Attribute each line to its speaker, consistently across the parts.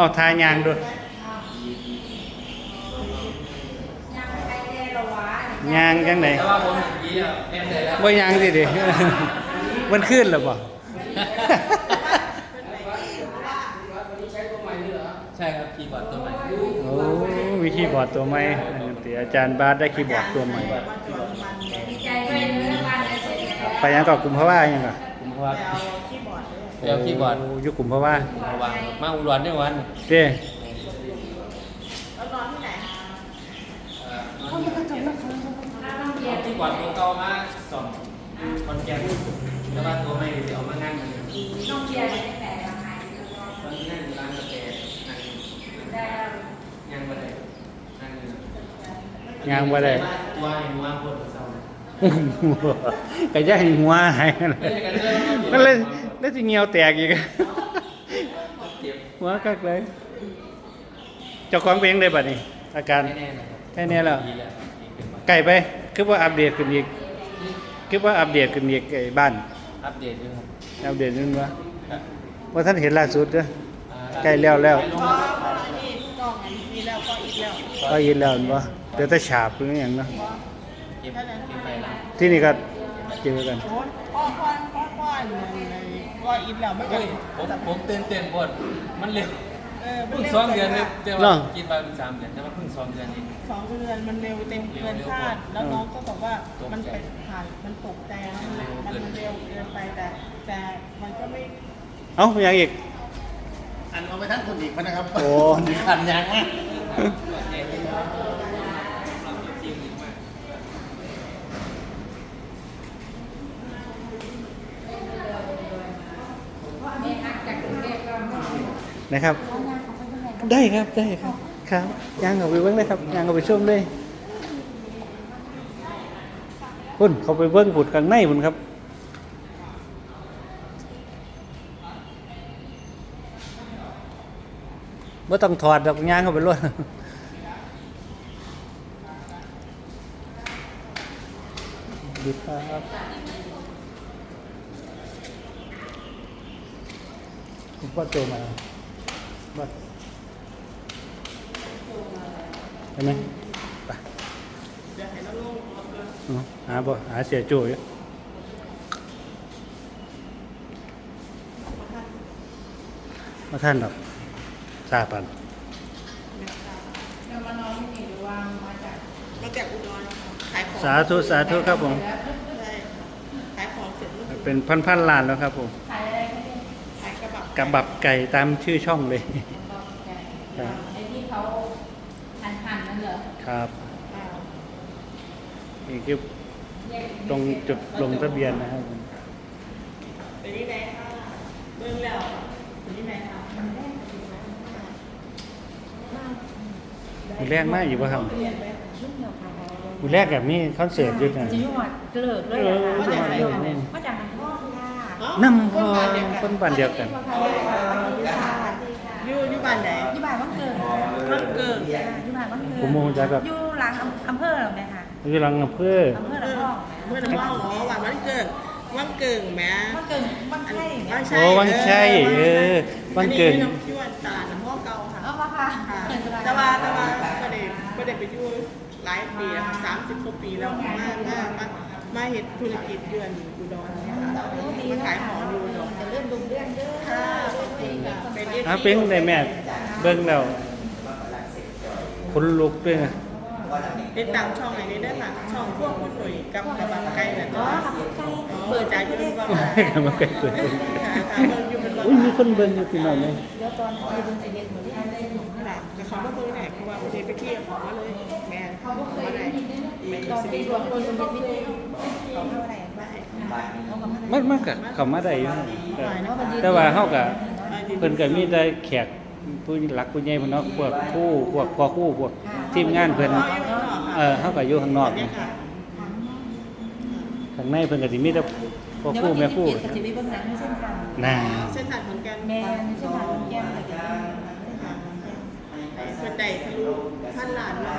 Speaker 1: เอาทายางด้วยยางจังไหน
Speaker 2: แต่ว่าผมยีแล้วแน่ใจแล้ว
Speaker 1: บ่ยางสิดิมันขึ้นแล้วบ่
Speaker 2: ใช่ครับคีย์บอร์ดตัวใหม่
Speaker 1: โอ้มีคีย์บอร์ดตัวใหม่นั่นติอาจารย์บาสได้คีย์บอร์ดตัวใหม่ไปยังกับกลุ่มเพราะว่ายังก่ะ
Speaker 2: ผมว่า เดี๋ยวคีย์บอร์ด
Speaker 1: โอยู่กลุ่มเพราะว่า
Speaker 2: ผมเอาวางมาอุดรได้วัน
Speaker 1: เด้
Speaker 2: คีย์บอร์ดตัวเก่ามาสองคอนแกนแต่ว่าตัวใหม่เดี๋ยวเอามานั่งมันมันนั่งร้านกาแฟนั่งยังบ่ได้นั่งอยู่
Speaker 1: ยางบ่ได้
Speaker 2: ตัวให้วางบนเสา
Speaker 1: ก็จะให้หัวหายนั่นเลยนั่นเลย แล้วสิเงียวแตกอีก
Speaker 2: เก็บ
Speaker 1: หัวกักเลย เจ้าของเพลงได้บัดนี้ อาการ
Speaker 2: แน่ๆนะครับ
Speaker 1: แค่นี้แล้ว
Speaker 2: ดีแล้วดีขึ้นมา
Speaker 1: ไก่ไป คือว่าอัปเดตขึ้นอีกคือว่าอัปเดตขึ้นอีกไอ้บ้าน
Speaker 2: อัปเดตด้วยครับ
Speaker 1: อัปเดตนึงว่า
Speaker 2: ครับ
Speaker 1: ว่าท่านเห็นล่าสุดเด้อ
Speaker 2: อ่า
Speaker 1: ใกล้แล้วแล้ว
Speaker 2: ลง
Speaker 3: ก็
Speaker 2: มา
Speaker 3: อันนี้กล้องอันนี้แล้วก็อีกแล้ว
Speaker 1: ก็ยินแล้วเห็นบ่เดี๋ยวแต่ฉาบหรืออย่างเนาะ
Speaker 2: เก็บเก็บไปแล้ว
Speaker 1: ที่นี่ก็เจอกัน
Speaker 3: โอ้ย พ่อพ่อพ่อพ่อก็อีกแล้วไม่
Speaker 2: เฮ้
Speaker 3: ก็
Speaker 2: ยผมผมตื่นเต้นปวดมันเร็ว
Speaker 3: เออ
Speaker 2: เพิ่งสองเดือนเลยแต่ว่าคิดว่าเป็นสามเดือนแต่ว่าเพิ่งสองเดือนเอง
Speaker 3: สองเดือนมันเร็วเต็มเกินคาด แล้วน้องก็บอกว่ามันไปผ่านมันตกใจมันมันเร็วเกินไปแต่ แต่มันก็ไม่
Speaker 1: เอ้าอย่างอีก
Speaker 4: อันเอาไปทั้งคนอีกคนนะครับ
Speaker 1: โอ้
Speaker 4: ขันยางมาก
Speaker 1: นะครับ ได้ครับได้ครับครับย่างเอาไปเบิ้งเลยครับย่างเอาไปชมเลยพุ่นเขาไปเบิ้งผุดข้างในพุ่นครับไม่ต้องถอดดอกย่างเข้าไปรวดดีครับคุณพ่อโจมา บ้านเห็นไหมไปหาบ่หาเสียโจอยู่มาท่านดอกทราบปัน
Speaker 3: มาจากอุดรขายของ
Speaker 1: สาธุสาธุครับผม
Speaker 3: ขายของเสร็จ
Speaker 1: เป็นพันพันๆล้านแล้วครับผม
Speaker 3: กระบะ
Speaker 1: กระบับไก่ตามชื่อช่องเลยครับ
Speaker 5: ไอ้ที่เขาหันๆนั่นเหรอ
Speaker 1: ครับ
Speaker 3: อ่า
Speaker 1: นี่คือตรงจุดลงทะเบียนนะครับผม
Speaker 3: เป็นที่ไหนคะเบิ่งแล้วเป็นที่ไหนคะ
Speaker 1: มีแรกมากอยู่ป่ะครับ
Speaker 5: รุ่นเดียวค่ะ
Speaker 1: มีแรกแบบนี้คอนเสิร์ตด้วยนะ
Speaker 5: จังหวัดเกลิกเลยอะค่ะ
Speaker 1: เออ
Speaker 5: มาจากไหน
Speaker 1: เออ
Speaker 5: มาจากหนองพ่อค่ะ
Speaker 3: เอ้า
Speaker 1: น้ำพอ
Speaker 3: บ้านเดียว
Speaker 1: คนบ้านเดียวกัน
Speaker 3: อยู่อยู่บ้านไหน
Speaker 5: อยู่บ้านวังเกิด
Speaker 3: บ้านเกิด
Speaker 5: อยู่บ้านวังเกิด
Speaker 1: ผมโมโหจักครับ
Speaker 5: อยู่หลังอำเภอหรอไหมคะ
Speaker 1: อยู่หลังอำเภอ
Speaker 5: อำเภอห
Speaker 3: เอ
Speaker 5: ลัง
Speaker 3: อ
Speaker 5: พ่อ
Speaker 3: เมื่อน้ำว่าอ๋อวันวันเกิดวันเกิดแม่
Speaker 5: วังเกิดวังไข่อย่างเงี้ย
Speaker 3: ใช่
Speaker 1: โอ้วังชัยเออวังเกิด
Speaker 3: อันนี้น้ำชื่อว่าตลาดน้ำพ่อเก่าค่ะ
Speaker 5: เอาปะค่ะ
Speaker 3: ค่ะแต่ว่าแต่ว่าก็ได้ก็ได้ไปอยู่หลายปีแล้วค่ะสามสิบกว่าปีแล้วมามามา มาเห็นธุรกิจเดือนอุดรเนี่ยค่ะมาขายของอยู่อุดร
Speaker 5: จะเลื่อนดุมเลื่อนเด้อ
Speaker 3: ค่ะเป็นเอฟ
Speaker 1: อาเป็นได้แม่เบิ้งแล้วคนลุกด้วยนะ
Speaker 3: ติดตามช่องไหนนี้ได้ค่ะช่องพวกคุณหนุ่ยกับกระบะไก่เนี่ย
Speaker 5: อ๋อ
Speaker 3: จ้ะ
Speaker 5: ค่ะไก่
Speaker 3: เปิดใจอยู่เป็นว่า
Speaker 1: กำลังเกิดขึ้น
Speaker 3: ค่ะค่ะเบิ่งอยู่เป็นว่า
Speaker 1: อุ้ยมีคนเบิ้งอยู่พี่น้องเลย
Speaker 5: เดี๋ยวตอนที่ดุมจะเย็นเหมือนที่ได้หนุ่ม
Speaker 3: ค่ะแต่เขาก็เบิ่งไหนเพราะว่าประเทศไปเที่ยวของมาเลยแม่เขาก็เคยได้แม่
Speaker 5: ตอน
Speaker 3: สิ
Speaker 5: ที่
Speaker 3: ริ
Speaker 5: ร
Speaker 3: ร
Speaker 5: ว
Speaker 3: ว
Speaker 5: ม
Speaker 3: ม
Speaker 5: ค
Speaker 3: คนน
Speaker 5: เป็น
Speaker 3: เป็น
Speaker 5: วิ
Speaker 3: วิ
Speaker 5: ท
Speaker 3: ท
Speaker 5: ยุ
Speaker 3: ยุ
Speaker 5: เขาเท่าไหร่บ้างเขาก็มา
Speaker 1: มันมันก็เข้ามาได้อยู่แต่ว่าเฮาก็เพิ่นก็มีได้แขกผู้หลักผู้ใหญ่เพิ่นเนาะพวกผู้พวกพ่อครูพวกทีมงานเพิ่นเออเฮาก็อยู่ข้างนอกนะข้างในเพิ่นก็สิมีแต่พ่อครูแม่ครู
Speaker 5: เดี๋ยววันที่สิบเจ็ดก็จะมีเบื้องหลังให้เส้นทาง
Speaker 1: น่า
Speaker 3: เส้นทางขอนแก่น
Speaker 5: แม่ในเส้นทางแก้มก็จะ
Speaker 3: บันไดทะลุพันล้านมา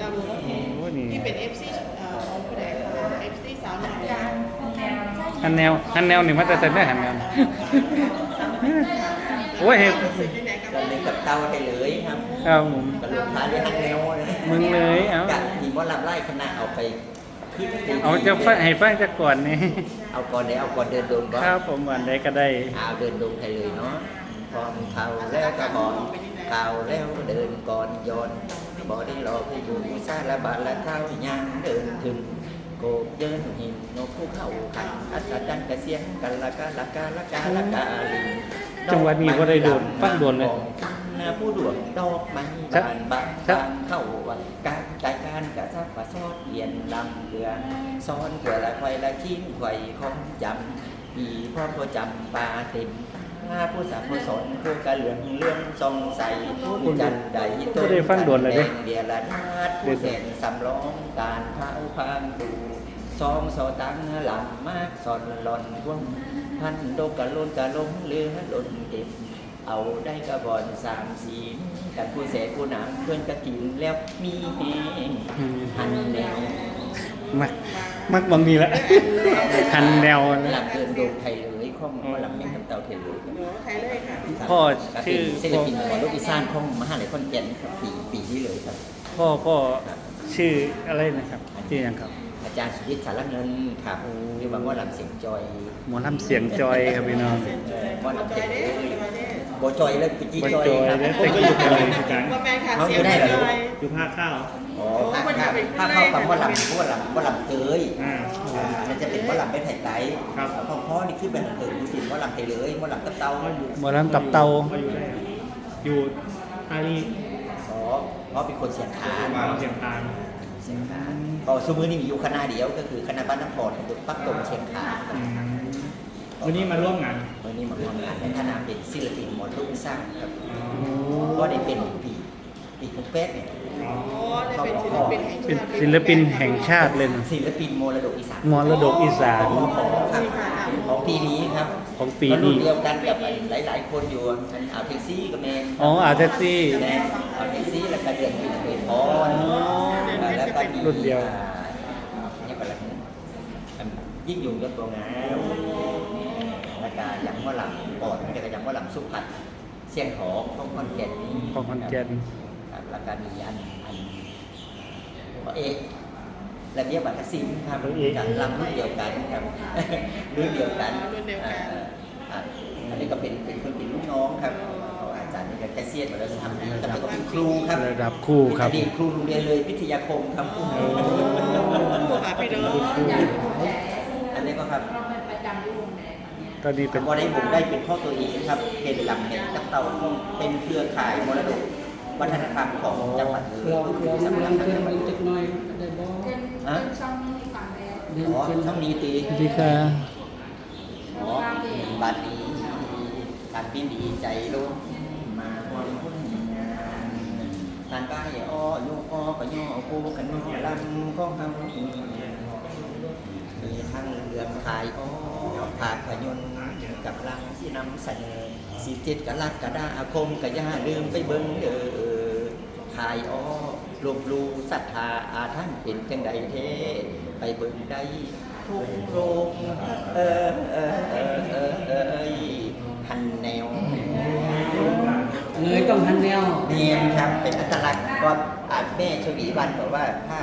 Speaker 3: ดาวน์โหลด
Speaker 1: โอ้นี่
Speaker 3: ที่เป็น FC เอ่อ ผู้ใดเอฟซีสาวหนึ่ง
Speaker 5: การ
Speaker 1: หันแนวหันแนวนี่มันจะเซ็นได้หันแนวโอ้ยเห็น
Speaker 3: สื่อที่ไหนกัน
Speaker 6: ก็เลยกับเตาให้เลยครับ
Speaker 1: เอาผม
Speaker 6: กระโดดขาด้วยฮันแนวเลย
Speaker 1: มึงเลยเอา
Speaker 6: จากทีมว่าลำไล่คณะเอาไปขึ้นวที
Speaker 1: เอาจะฟังให้ฟังจะก่อนนี่
Speaker 6: เอาก่อนได้เอาก่อนเดินโดนก่อน
Speaker 1: ครับผมวันใดก็ได้
Speaker 6: เอาเดินโดนให้เลยเนาะพอมเข่าแล้วก็บอนเข่าแล้วเดินก่อนย้อน บอได้รอให้อยู่ซาละบาทละเท้ายังเดินขึ้นโกบเยินหินนกผู้เข้าขันอัศจรรย์กระเสียงกันละกาละกาละกาละกาลิง
Speaker 1: จังหวัดนี้บ่ได้โดนฟังโดนเลย
Speaker 6: นาผู้ดวงดอกไม้
Speaker 1: ครับ
Speaker 6: บานบาน
Speaker 1: ครับ
Speaker 6: บานเข้าวัดการกายการกระซับกระซอดเรียนลำเกลือซ้อนเกลือละควายละชิ้นไข่ของจำปีพ่อพ่อจำปลาเต็ม ตาผู้สาผู้สนผู้กระเหลืองเลื่องทรงใสผู้จันใด
Speaker 1: บ่ได้ฟังโดนเลย
Speaker 6: เดียละนาดผู้แสนสำร้องการเท้าพางดูซองโซตังหลังมากสอนหล่อนว่องพันโดกะลนกะลงเรือหล่นเก็บเอาได้กระบอนสามสีกันผู้เสผู้หนังเพื่อนกะกินแล้วมีแหงหันแนว
Speaker 1: มักมักบางทีละ หันแนวนะ
Speaker 6: หลับเดินโดงไทยเลยข้องมาหลับเป็นคำเต่าเทเลย
Speaker 3: หนูใครเลยค่ะ
Speaker 1: พ่อ
Speaker 6: ก็
Speaker 1: ชื่
Speaker 6: เป็น
Speaker 1: อ
Speaker 6: ศิลปินของลูกอีสานของมหาลัยขอนแก่นครับปีปีนี้เลยครับ
Speaker 1: พ่อพ่อชื่ออะไรนะครับชื่อหยังครับ
Speaker 6: อาจารย์สุวิทย์สารเงินครับเรียกว่าว่าลำเสียงจอย
Speaker 1: หมอลำเสียงจอยครับพี่น้อง
Speaker 6: ว่าลำ
Speaker 3: ใจ
Speaker 6: เสียง
Speaker 3: เด้
Speaker 6: เลย
Speaker 3: ใจเด้
Speaker 6: โบจอยเลยปีจี้
Speaker 1: บ่
Speaker 6: จอย
Speaker 1: จอย
Speaker 6: ครับ
Speaker 1: เด้แต่กี้จอยกัน
Speaker 3: ว่าแม่ค่ะ
Speaker 6: เขา
Speaker 3: เสีย
Speaker 6: องยู่ได้เหรอ
Speaker 3: จอย
Speaker 4: อยู่ภาคข้าว
Speaker 6: อ๋อถ้าถ้าถ้าเข้ากับว่าลำว่าลำว่าลำเกย
Speaker 4: อ่า
Speaker 6: มันจะเป็นว่าลำไม่ไผ่ไก่
Speaker 4: ครับ
Speaker 6: พ่อพ่อนี่ขึ้นไปหันตื่นดูสิว่าลำไผ่เลยว่าลำกับเตา
Speaker 1: หมอลำตับเตา
Speaker 4: ก็อยู่ได้อยู่อารี
Speaker 6: อ๋อเพราะเป็นคนเสียงขาน
Speaker 4: มาเชียงคาน
Speaker 6: เสียงขานก็สมมือนี่มีอยู่คณะเดียวก็คือคณะบ้านน้ำพรของปักตงเชียงขาน
Speaker 4: อืม วันนี้มาร่วมงาน
Speaker 6: วันนี้มาทำงานในฐานะเป็นศิลปินหมอลูกสร้างครับก็ได้เป็นปีปีคุกเป็ดเนี่ย
Speaker 4: อ๋อ
Speaker 3: โอ้ได้เป็นศิลปินแห่ง
Speaker 1: เป็น
Speaker 3: ชาติ
Speaker 1: ศิลปินแห่งชาติเลยนะ
Speaker 6: ศิลปินมรดกอีสาน
Speaker 1: มรดกอีสาน
Speaker 6: ของของครับของปีนี้ครับ
Speaker 1: ของปี
Speaker 6: ก็รุ่
Speaker 1: นี้
Speaker 6: นเดียวกันกับหลาย ๆ คนอยู่อันเอาแท็กซี่กับแมน
Speaker 1: อ๋ออาแท็กซี่
Speaker 6: แมนเอาแท็กซี่แล้วก็เดือนอยู่ในพรแล้วก็มี
Speaker 1: รุ่นเดียว
Speaker 6: อ่าเนี่ยก็แล้วอันยิ่งอยู่กับตัวงาม แล้วก็ยังว่าหลังปอดแล้วก็ยังว่าหลังสุพรรณเสียงหอมของคอนแก่นนี่
Speaker 1: ของคอนแก่น
Speaker 6: ครับแล้วก็มีอันอันหมอเอกระเบียบวัฒนศิลป์ครับ
Speaker 1: หมอเอก
Speaker 6: จากลำรุ่นเดียวกันครับรุ่นเดียวกัน
Speaker 3: รุ่นเดียวกัน
Speaker 6: อ่าอ่าอันนี้ก็เป็นเป็นคนเป็นลูกน้องครับของอาจารย์นี่ก็เกษียณมาแล้วทำดีแต่ก็เป็นครูครับ
Speaker 1: ระดับครู่ครับ
Speaker 6: อดีตครูโรงเรียนเลยพิทยาคมครับ
Speaker 3: ครูค่ะพี่น้อง
Speaker 6: อันนี้ก็ครับ
Speaker 1: ตอนนี้เป็น
Speaker 6: ก็ได้ผมได้เป็นพ่อตัวเองครับ เป็นลำเน็ตตับเต่าเป็นเครือข่ายมรดกวัฒนธรรมของจังหวัดเลยสำหรับนักเรียนฮะอ๋อช่องนี้ตี
Speaker 1: สวัสดีค่ะ
Speaker 6: อ๋อบัดนี้การบินดีใจลงมาความพุ่นงานการก้ายอ้อโยอ้อก็ย่อกูกันย่อลำของเฮามีทั้งเรื่องขายอ้อ ภาพยนกับลังที่นำเสนอสิเจ็ดกะลักกะดาอาคมกะย่าลืมไปเบิ่งเด้อขายอ้อลบลูศรัทธาอาท่านเป็นจังใดเทไปเบิ่งได้ทุกโรงเออเออเออเออเออหันแนว
Speaker 7: เลยต้องหันแนว
Speaker 6: เนียนครับเป็นอัตลักษณ์ว่าอาจแม่ชวีวันบอกว่าถ้า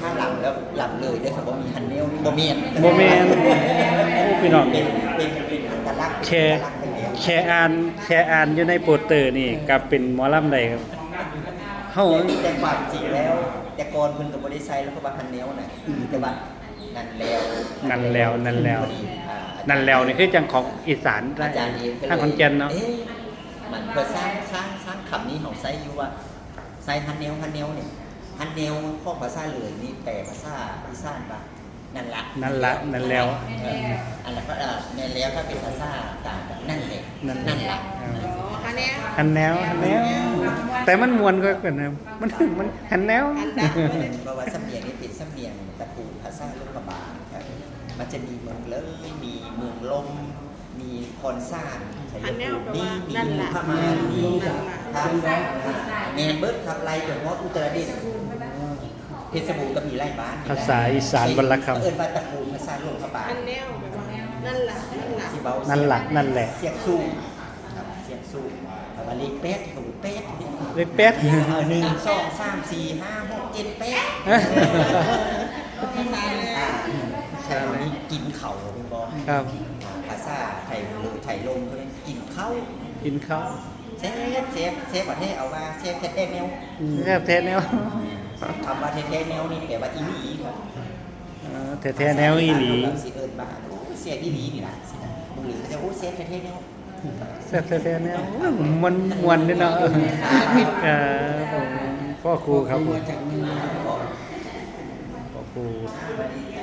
Speaker 6: ถ้าหลับแล้วหลับเลยได้ครับบ่มีหันแนวบ่เมียน
Speaker 1: โมเมน พี่น้อง
Speaker 6: เป็นเป็นเป็นอัตลักษณ์
Speaker 1: แชร์แชร์อ่านแชร์อ่านอยู่ในโปสเตอร์นี่กับเป็นหมอลำใดครับเฮา
Speaker 6: แต่ความจริงแล้ว แต่ก่อนเพิ่นก็บ่ได้ใช้แล้วก็ว่าหันแนวน่ะแต่ว่านั่นแล้ว
Speaker 1: นั่นแล้วนั่นแล้ว
Speaker 6: อ่า
Speaker 1: นั่นแล้วนี่คือจังของอีสาน
Speaker 6: อาจารย์เองก็เลย
Speaker 1: ทางขอนแก่นเนาะ
Speaker 6: อ๊มันเพื่อสร้างสร้างสร้างคำนี้ของไซอยู่ว่าไซฮันเนลฮันเนลเนี่ยฮันเนลข้อภาษาเลยนี่แปลภาษาอีสานปะ นั่นละ
Speaker 1: นั่นละนั่นแล้ว
Speaker 6: เอออันนั้นก็เออนั่นแล้วถ้าเป็นภาษาต่างกันนั่นแหละ
Speaker 1: นั่น
Speaker 6: นั่นละ
Speaker 3: อ๋ออันเนี้ย
Speaker 1: หันแนวหันแนวแต่มันมวนก็กว่านะมันมันหันแนว
Speaker 3: อันดับ
Speaker 6: เพราะว่าสำเนียงนี่เป็นสำเนียงตระกูลภาษาลูกกระบาลครับมันจะมีเมืองเลยมีเมืองลมมีคอนซ่านชัย
Speaker 3: อันแนว
Speaker 6: ภูมิ
Speaker 3: แปลว่านั่น
Speaker 6: มี
Speaker 3: ล่ะ
Speaker 6: พม่ามี
Speaker 3: นั่นล่ะ
Speaker 6: ครับแมนเบิร์ดครับไล่จนฮอดอุตรดิตถ์ เพชรบูรณ์ก็มีไร่บ้าน
Speaker 1: ภาษาอีสานวรรณคำ
Speaker 6: เอิ้นว่าตระกูลภาษาหลวงพระบาง
Speaker 3: อันแนวแบบว่านั่นล่ะนั่นล่ะ
Speaker 6: ที่เบา
Speaker 1: นั่นหลักนั่นแหละ
Speaker 6: เสียงสู้ครับเสียงสู้แต่ว่าลีเป็ดที่เขาบอกเป็ดนี่
Speaker 1: เล็กเป็ด
Speaker 6: เออหนึ่งสองสามสี่ห้าหกเจ็ดแปด
Speaker 3: ภาษาแน
Speaker 6: อ่าวใช่วันนี้กินเขาเป็นบอ
Speaker 1: ครับ
Speaker 6: ภาษาไทยหรือไทยลมเขาเรียกกินข้าว
Speaker 1: กินข้าว
Speaker 6: เซฟเซฟเซฟประเทศเอาว่าเซฟแท้ๆแนว
Speaker 1: แทบแท้แนว
Speaker 6: คำว่าแท้ๆแนวนี่แปลว่าอีหลีครับ
Speaker 1: เออแท้แท้แนวอีหลี
Speaker 6: สิเอิญบ้าโอ้เสียอีหลีนี่นะสินะบุหรี่เขาจะโอ้เซฟแท้ๆแนว
Speaker 1: แซ่บแท้แท้แนวมันมวนด้วยเนาะเออครับผมพ่อครูครับผมพ่อครู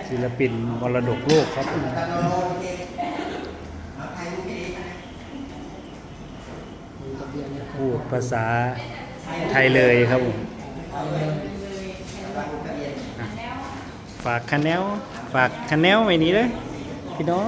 Speaker 1: ศิลปินมรดกโลกครับพูดภาษาไทยเลยครับผมอะ ฝากคะแนลฝากคะแนลไว้นี้เลยพี่น้อง